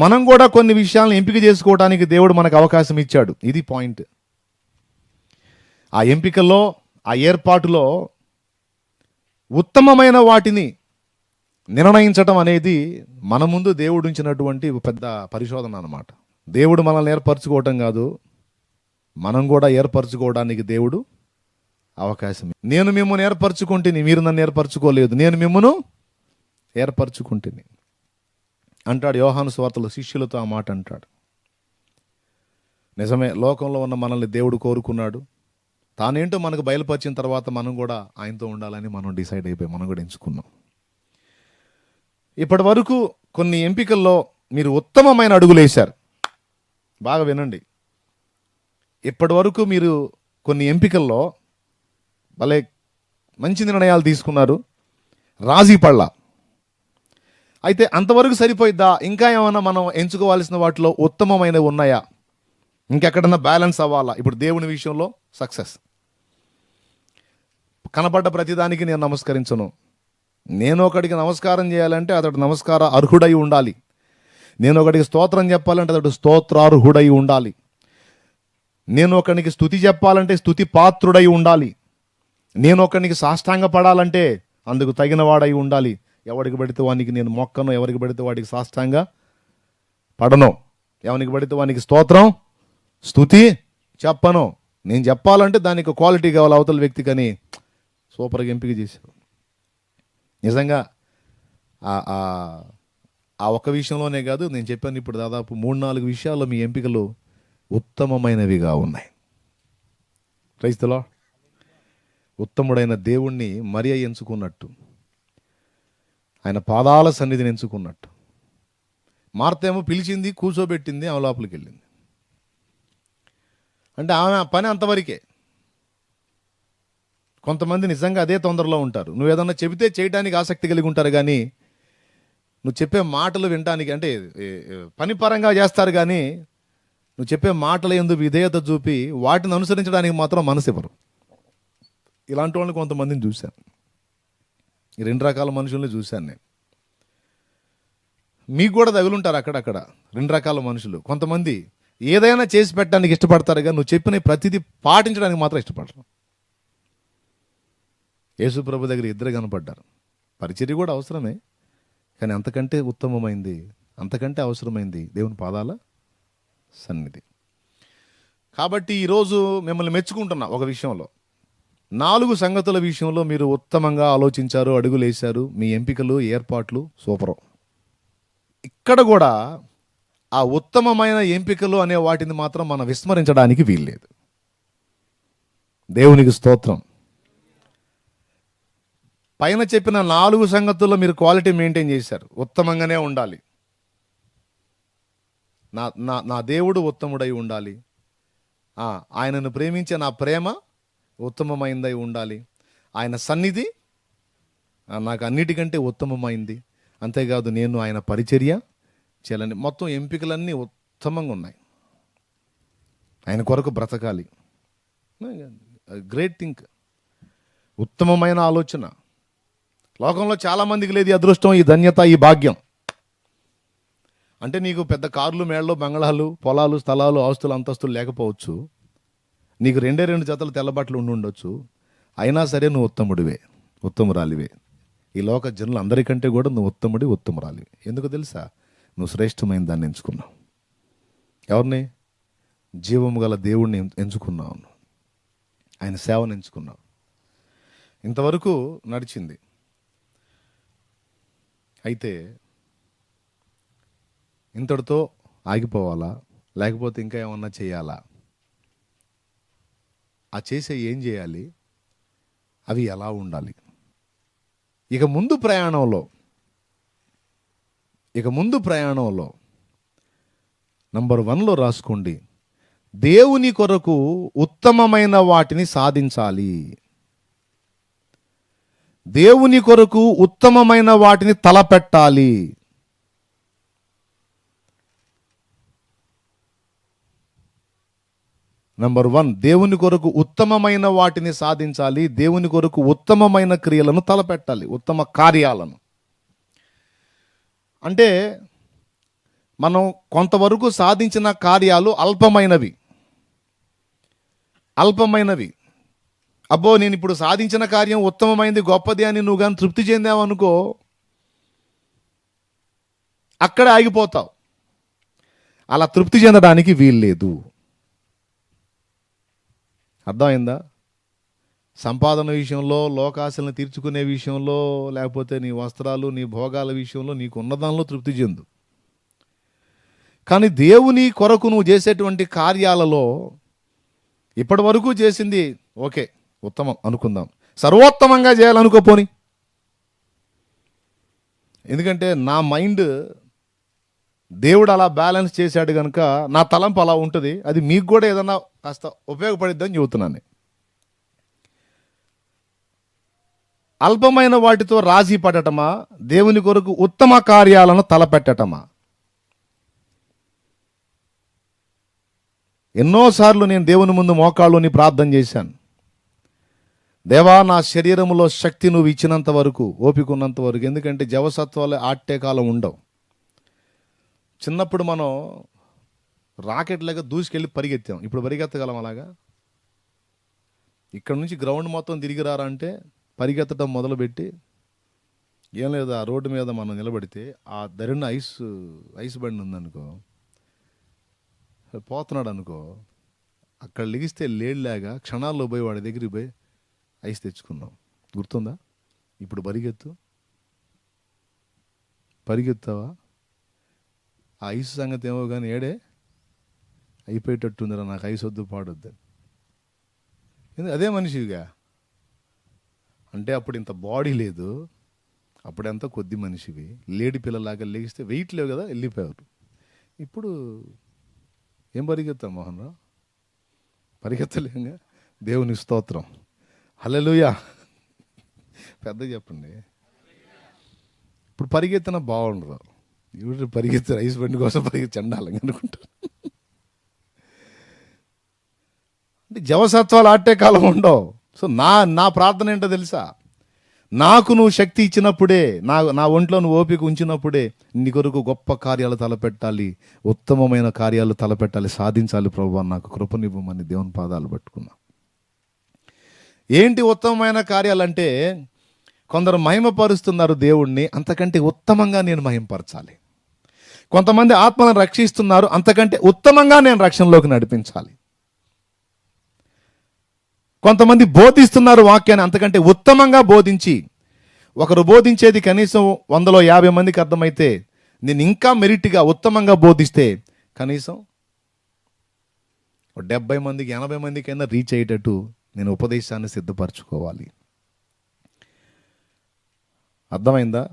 మనం కూడా కొన్ని విషయాలను ఎంపిక చేసుకోవడానికి దేవుడు మనకు అవకాశం ఇచ్చాడు. ఇది పాయింట్. ఆ ఎంపికలో ఆ ఏర్పాటులో ఉత్తమమైన వాటిని నిర్ణయించటం అనేది మన ముందు దేవుడు ఉంచినటువంటి ఒక పెద్ద పరిశోధన అనమాట దేవుడు మనల్ని ఏర్పరచుకోవటం కాదు మనం కూడా ఏర్పరచుకోవడానికి దేవుడు అవకాశం నేను మిమ్మల్ని ఏర్పరచుకుంటేని మీరు నన్ను ఏర్పరచుకోలేదు. నేను మిమ్మను ఏర్పరచుకుంటేని అంటాడు యోహాను స్వార్తలు శిష్యులతో ఆ మాట అంటాడు. నిజమే లోకంలో ఉన్న మనల్ని దేవుడు కోరుకున్నాడు. తానేంటో మనకు బయలుపరిచిన తర్వాత మనం కూడా ఆయనతో ఉండాలని మనం డిసైడ్ అయిపోయి మనం కూడా ఎంచుకున్నాం. ఇప్పటి వరకు కొన్ని ఎంపికల్లో మీరు ఉత్తమమైన అడుగులు వేశారు. బాగా వినండి. ఇప్పటి వరకు మీరు కొన్ని ఎంపికల్లో భలే మంచి నిర్ణయాలు తీసుకున్నారు. రాజీ పళ్ళ. అయితే అంతవరకు సరిపోయిద్దా? ఇంకా ఏమైనా మనం ఎంచుకోవాల్సిన వాటిలో ఉత్తమమైనవి ఉన్నాయా? ఇంకెక్కడన్నా బ్యాలెన్స్ అవ్వాలా? ఇప్పుడు దేవుని విషయంలో సక్సెస్. కనపడ్డ ప్రతిదానికి నేను నమస్కరించను. నేను ఒకడికి నమస్కారం చేయాలంటే అతడు నమస్కార అర్హుడై ఉండాలి. నేను ఒకడికి స్తోత్రం చెప్పాలంటే అతడు స్తోత్రార్హుడై ఉండాలి. నేను ఒకడికి స్థుతి చెప్పాలంటే స్థుతి పాత్రుడై ఉండాలి. నేను ఒకడికి సాష్టాంగ పడాలంటే అందుకు తగినవాడై ఉండాలి. ఎవరికి పడితే వానికి నేను మొక్కను ఎవరికి పడితే వాడికి సాష్టాంగ పడను. ఎవరికి పడితే వానికి స్తోత్రం స్థుతి చెప్పను. నేను చెప్పాలంటే దానికి క్వాలిటీ కావాలి అవతల వ్యక్తి కానీ సూపర్గా ఎంపిక చేశారు. నిజంగా ఆ- ఒక ఒక్క విషయంలోనే కాదు నేను చెప్పాను ఇప్పుడు దాదాపు మూడు నాలుగు విషయాల్లో మీ ఎంపికలు ఉత్తమమైనవిగా ఉన్నాయి. క్రైస్తలో ఉత్తముడైన దేవుణ్ణి మరియ ఎంచుకున్నట్టు. ఆయన పాదాల సన్నిధిని ఎంచుకున్నట్టు. మార్తేమో పిలిచింది కూర్చోబెట్టింది ఆమె లోపలికి వెళ్ళింది అంటే ఆమె పని అంతవరకే. కొంతమంది నిజంగా అదే తొందరలో ఉంటారు. నువ్వు ఏదన్నా చెబితే చేయడానికి ఆసక్తి కలిగి ఉంటారు కానీ నువ్వు చెప్పే మాటలు వినటానికి అంటే పని పరంగా చేస్తారు కానీ నువ్వు చెప్పే మాటల ఎందు విధేయత చూపి వాటిని అనుసరించడానికి మాత్రం మనసు ఇవ్వరు. ఇలాంటి వాళ్ళని కొంతమందిని చూశాను. రెండు రకాల మనుషుల్ని చూశాను నేను. మీకు కూడా తగులుంటారు అక్కడక్కడ రెండు రకాల మనుషులు. కొంతమంది ఏదైనా చేసి పెట్టడానికి ఇష్టపడతారు కానీ నువ్వు చెప్పిన ప్రతిదీ పాటించడానికి మాత్రం ఇష్టపడరు. యేసుప్రభు దగ్గర ఇద్దరు కనపడ్డారు. పరిచర్య కూడా అవసరమే కానీ అంతకంటే ఉత్తమమైంది అంతకంటే అవసరమైంది దేవుని పాదాల సన్నిధి. కాబట్టి ఈరోజు మిమ్మల్ని మెచ్చుకుంటున్నా ఒక విషయంలో. నాలుగు సంగతుల విషయంలో మీరు ఉత్తమంగా ఆలోచించారు అడుగులు వేశారు మీ ఎంపికలు ఏర్పాట్లు సూపరం. ఇక్కడ కూడా ఆ ఉత్తమమైన ఎంపికలు అనే వాటిని మాత్రం మనం విస్మరించడానికి వీల్లేదు. దేవునికి స్తోత్రం. పైన చెప్పిన నాలుగు సంగతుల్లో మీరు క్వాలిటీ మెయింటైన్ చేశారు. ఉత్తమంగానే ఉండాలి. నా నా నా దేవుడు ఉత్తముడై ఉండాలి. ఆయనను ప్రేమించే నా ప్రేమ ఉత్తమమైందై ఉండాలి. ఆయన సన్నిధి నాకు అన్నిటికంటే ఉత్తమమైంది. అంతేకాదు నేను ఆయన పరిచర్య చేయాలని. మొత్తం ఎంపికలన్నీ ఉత్తమంగా ఉన్నాయి. ఆయన కొరకు బ్రతకాలి. Great think. ఉత్తమమైన ఆలోచన. లోకంలో చాలా మందికి లేదు ఈ అదృష్టం ఈ ధన్యత ఈ భాగ్యం. అంటే నీకు పెద్ద కార్లు మేళ్ళు బంగళాలు పొలాలు స్థలాలు ఆస్తులు అంతస్తులు లేకపోవచ్చు. నీకు రెండే రెండు జతలు తెల్లబట్టలు ఉండి ఉండొచ్చు. అయినా సరే నువ్వు ఉత్తముడివే ఉత్తమురాలివే. ఈ లోక జనులు అందరికంటే కూడా నువ్వు ఉత్తముడి ఉత్తమురాలివి. ఎందుకు తెలుసా? నువ్వు శ్రేష్టమైన దాన్ని ఎంచుకున్నావు. ఎవరిని? జీవము గల దేవుణ్ణి ఎంచుకున్నావు ఆయన సేవను ఎంచుకున్నావు. ఇంతవరకు నడిచింది. అయితే ఇంతటితో ఆగిపోవాలా? లేకపోతే ఇంకా ఏమన్నా చేయాలా? ఆ చేసే ఏం చేయాలి? అవి ఎలా ఉండాలి? ఇక ముందు ప్రయాణంలో ఇక ముందు ప్రయాణంలో నంబర్ వన్లో రాసుకోండి. దేవుని కొరకు ఉత్తమమైన వాటిని సాధించాలి. దేవుని కొరకు ఉత్తమమైన వాటిని తలపెట్టాలి. నంబర్ వన్ దేవుని కొరకు ఉత్తమమైన వాటిని సాధించాలి. దేవుని కొరకు ఉత్తమమైన క్రియలను తలపెట్టాలి. ఉత్తమ కార్యాలను. అంటే మనం కొంతవరకు సాధించిన కార్యాలు అల్పమైనవి. అల్పమైనవి. అబ్బో నేను ఇప్పుడు సాధించిన కార్యం ఉత్తమమైంది గొప్పది అని నువ్వు కానీ తృప్తి చెందావనుకో అక్కడే ఆగిపోతావు. అలా తృప్తి చెందడానికి వీల్లేదు. అర్థమైందా? సంపాదన విషయంలో లోకాశలను తీర్చుకునే విషయంలో లేకపోతే నీ వస్త్రాలు నీ భోగాల విషయంలో నీకు ఉన్నదానిలో తృప్తి చెందు. కానీ దేవుని కొరకు నువ్వు చేసేటువంటి కార్యాలలో ఇప్పటి వరకు చేసింది ఓకే ఉత్తమం అనుకుందాం. సర్వోత్తమంగా చేయాలనుకోపోని ఎందుకంటే నా మైండ్ దేవుడు అలా బ్యాలెన్స్ చేశాడు కనుక నా తలంపు అలా ఉంటుంది. అది మీకు కూడా ఏదన్నా కాస్త ఉపయోగపడిద్దని చెబుతున్నాను. అల్పమైన వాటితో రాజీ పడటమా? దేవుని కొరకు ఉత్తమ కార్యాలను తలపెట్టటమా? ఎన్నోసార్లు నేను దేవుని ముందు మోకాళ్ళుని ప్రార్థన చేశాను. దేవా నా శరీరంలో శక్తి నువ్వు ఇచ్చినంత వరకు ఓపిక ఉన్నంత వరకు ఎందుకంటే జవసత్వాలు ఆట్టే కాలం ఉండవు. చిన్నప్పుడు మనం రాకెట్ లాగా దూసుకెళ్ళి పరిగెత్తాం. ఇప్పుడు పరిగెత్తగలం అలాగా? ఇక్కడ నుంచి గ్రౌండ్ మొత్తం తిరిగి రారా అంటే పరిగెత్తడం మొదలుపెట్టి ఏం లేదు ఆ రోడ్డు మీద మనం నిలబడితే ఆ దరిన ఐస్ ఐస్ బండి ఉందనుకో పోతున్నాడు అనుకో అక్కడ లిగిస్తే లేడ్లాగా క్షణాల్లో పోయి వాడి దగ్గరికి పోయి ఐస్ తెచ్చుకున్నాం. గుర్తుందా? ఇప్పుడు పరిగెత్తు. పరిగెత్తావా? ఆ ఐస్ సంగతి ఏమో కానీ ఏడే అయిపోయేటట్టుందిరా నాకు ఐస్ వద్దు పాడొద్దని. ఎందు- అదే మనిషిగా అంటే అప్పుడు ఇంత బాడీ లేదు అప్పుడంతా కొద్ది మనిషివి. లేడి పిల్లలాగా లేగిస్తే వెయిట్ లేవు కదా వెళ్ళిపోయారు. ఇప్పుడు ఏం పరిగెత్తాం మోహన్ రావు పరిగెత్తలేంగా? దేవుని స్తోత్రం. హలలుయా పెద్ద చెప్పండి. ఇప్పుడు పరిగెత్తిన బాగుండదు ఇప్పుడు పరిగెత్తి రైస్ బండి కోసం పరిగెత్తి చండాలంగా అనుకుంటారు అంటే జవసత్వాలు ఆటే కాలం ఉండవు. సో నా నా ప్రార్థన ఏంటో తెలుసా? నాకు నువ్వు శక్తి ఇచ్చినప్పుడే నా నా ఒంట్లో నువ్వు ఓపిక ఉంచినప్పుడే నీ కొరకు గొప్ప కార్యాలు తలపెట్టాలి ఉత్తమమైన కార్యాలు తలపెట్టాలి సాధించాలి ప్రభు నాకు కృపనివ్వమని దేవుని పాదాలు పట్టుకున్నా. ఏంటి ఉత్తమమైన కార్యాలంటే కొందరు మహిమపరుస్తున్నారు దేవుణ్ణి అంతకంటే ఉత్తమంగా నేను మహిమపరచాలి కొంతమంది ఆత్మలను రక్షిస్తున్నారు. అంతకంటే ఉత్తమంగా నేను రక్షణలోకి నడిపించాలి. కొంతమంది బోధిస్తున్నారు వాక్యాన్ని అంతకంటే ఉత్తమంగా బోధించి ఒకరు బోధించేది కనీసం వందలో యాభై మందికి అర్థమైతే నేను ఇంకా మెరిట్గా ఉత్తమంగా బోధిస్తే కనీసం డెబ్బై మందికి ఎనభై మందికైనా రీచ్ అయ్యేటట్టు నేను ఉపదేశాన్ని సిద్ధపరచుకోవాలి. అర్థమైందా?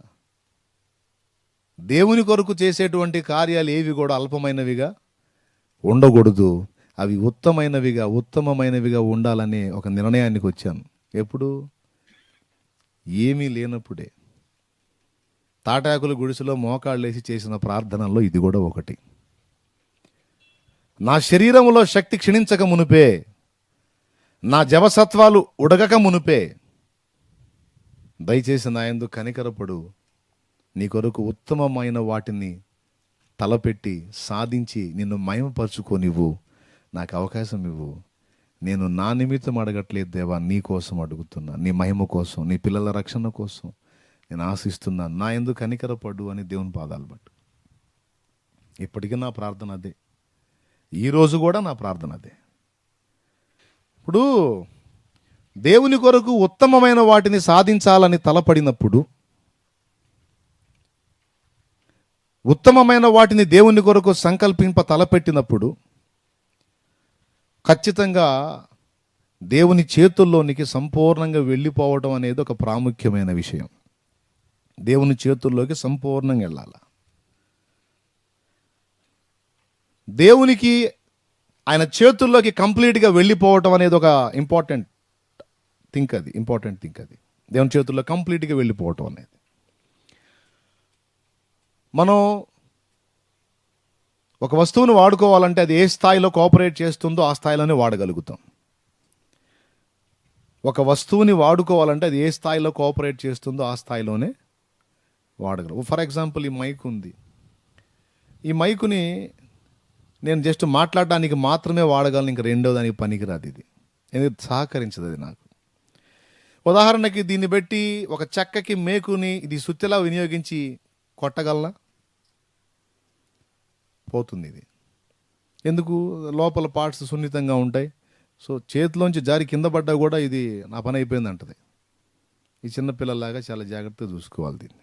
దేవుని కొరకు చేసేటువంటి కార్యాలు ఏవి కూడా అల్పమైనవిగా ఉండకూడదు. అవి ఉత్తమైనవిగా ఉత్తమమైనవిగా ఉండాలనే ఒక నిర్ణయానికి వచ్చాను. ఎప్పుడు? ఏమీ లేనప్పుడే. తాటాకుల గుడిసెలో మోకాళ్ళేసి చేసిన ప్రార్థనల్లో ఇది కూడా ఒకటి. నా శరీరంలో శక్తి క్షీణించక మునుపే నా జవసత్వాలు ఉడగక మునుపే దయచేసి నాయందు కనికరపడు. నీ కొరకు ఉత్తమమైన వాటిని తలపెట్టి సాధించి నిన్ను మయమపరుచుకోనివ్వు నాకు అవకాశం ఇవ్వు. నేను నా నిమిత్తం అడగట్లేదు దేవా నీ కోసం అడుగుతున్నా. నీ మహిమ కోసం నీ పిల్లల రక్షణ కోసం నేను ఆశిస్తున్నాను నా ఎందుకు కనికరపడు అని దేవుని పాదాలు పట్టు. ఇప్పటికీ నా ప్రార్థన అదే. ఈరోజు కూడా నా ప్రార్థన అదే. ఇప్పుడు దేవుని కొరకు ఉత్తమమైన వాటిని సాధించాలని తలపడినప్పుడు ఉత్తమమైన వాటిని దేవుని కొరకు సంకల్పింప తలపెట్టినప్పుడు ఖచ్చితంగా దేవుని చేతుల్లోనికి సంపూర్ణంగా వెళ్ళిపోవడం అనేది ఒక ప్రాముఖ్యమైన విషయం. దేవుని చేతుల్లోకి సంపూర్ణంగా వెళ్ళాలి. దేవునికి ఆయన చేతుల్లోకి కంప్లీట్గా వెళ్ళిపోవటం అనేది ఒక ఇంపార్టెంట్ థింక్ అది ఇంపార్టెంట్ థింక్ అది. దేవుని చేతుల్లో కంప్లీట్గా వెళ్ళిపోవటం అనేది. మనం ఒక వస్తువును వాడుకోవాలంటే అది ఏ స్థాయిలో కోఆపరేట్ చేస్తుందో ఆ స్థాయిలోనే వాడగలుగుతాం. ఒక వస్తువుని వాడుకోవాలంటే అది ఏ స్థాయిలో కోఆపరేట్ చేస్తుందో ఆ స్థాయిలోనే వాడగలం ఫర్ ఎగ్జాంపుల్ ఈ మైక్ ఉంది. ఈ మైకుని నేను జస్ట్ మాట్లాడడానికి మాత్రమే వాడగలను ఇంక రెండో దానికి పనికిరాదు ఇది. ఎందుకు? సహకరించదు అది నాకు. ఉదాహరణకి దీన్ని బట్టి ఒక చెక్కకి మేకుని ఇది సుత్తెలా వినియోగించి కొట్టగలనా? పోతుంది ఇది. ఎందుకు? లోపల పార్ట్స్ సున్నితంగా ఉంటాయి. సో చేతిలోంచి జారి కింద పడ్డా కూడా ఇది నా పని అయిపోయింది అంటది ఈ చిన్నపిల్లలాగా చాలా జాగ్రత్తగా చూసుకోవాలి దీన్ని.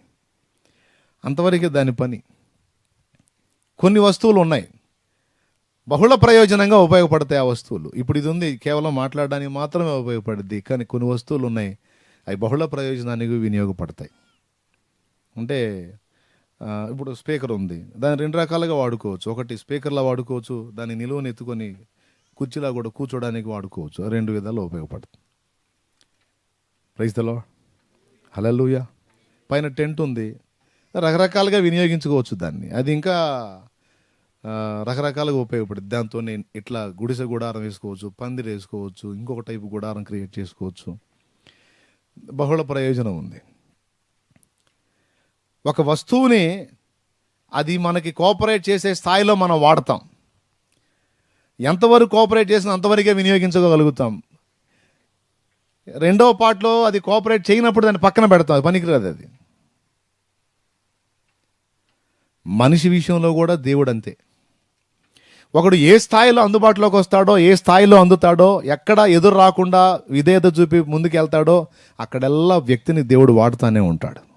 అంతవరకే దాని పని. కొన్ని వస్తువులు ఉన్నాయి. బహుళ ప్రయోజనంగా ఉపయోగపడతాయి ఆ వస్తువులు. ఇప్పుడు ఇది ఉంది కేవలం మాట్లాడడానికి మాత్రమే ఉపయోగపడుద్ది. కానీ కొన్ని వస్తువులు ఉన్నాయి. అవి బహుళ ప్రయోజనానికి వినియోగపడతాయి. అంటే ఇప్పుడు స్పీకర్ ఉంది. దాన్ని రెండు రకాలుగా వాడుకోవచ్చు. ఒకటి స్పీకర్లా వాడుకోవచ్చు. దాన్ని నిలువని ఎత్తుకొని కుర్చీలా కూడా కూర్చోడానికి వాడుకోవచ్చు. రెండు విధాలు ఉపయోగపడుతుంది. ప్రైజ్దలో హలలుయ పైన టెంట్ ఉంది. రకరకాలుగా వినియోగించుకోవచ్చు దాన్ని. అది ఇంకా రకరకాలుగా ఉపయోగపడుతుంది. దాంతో నేను ఇట్లా గుడిసె గుడారం వేసుకోవచ్చు పందిరి వేసుకోవచ్చు ఇంకొక టైపు గుడారం క్రియేట్ చేసుకోవచ్చు. బహుళ ప్రయోజనం ఉంది. ఒక వస్తువుని అది మనకి కోఆపరేట్ చేసే స్థాయిలో మనం వాడతాం. ఎంతవరకు కోఆపరేట్ చేసినా అంతవరకే వినియోగించగలుగుతాం రెండవ పార్ట్లో అది కోఆపరేట్ చేయనప్పుడు దాన్ని పక్కన పెడతాం. అది పనికిరాదు అది. మనిషి విషయంలో కూడా దేవుడు అంతే ఒకడు ఏ స్థాయిలో అందుబాటులోకి వస్తాడో ఏ స్థాయిలో అందుతాడో ఎక్కడ ఎదురు రాకుండా విధేయత చూపి ముందుకు వెళ్తాడో అక్కడెల్లా వ్యక్తిని దేవుడు వాడుతానే ఉంటాడు.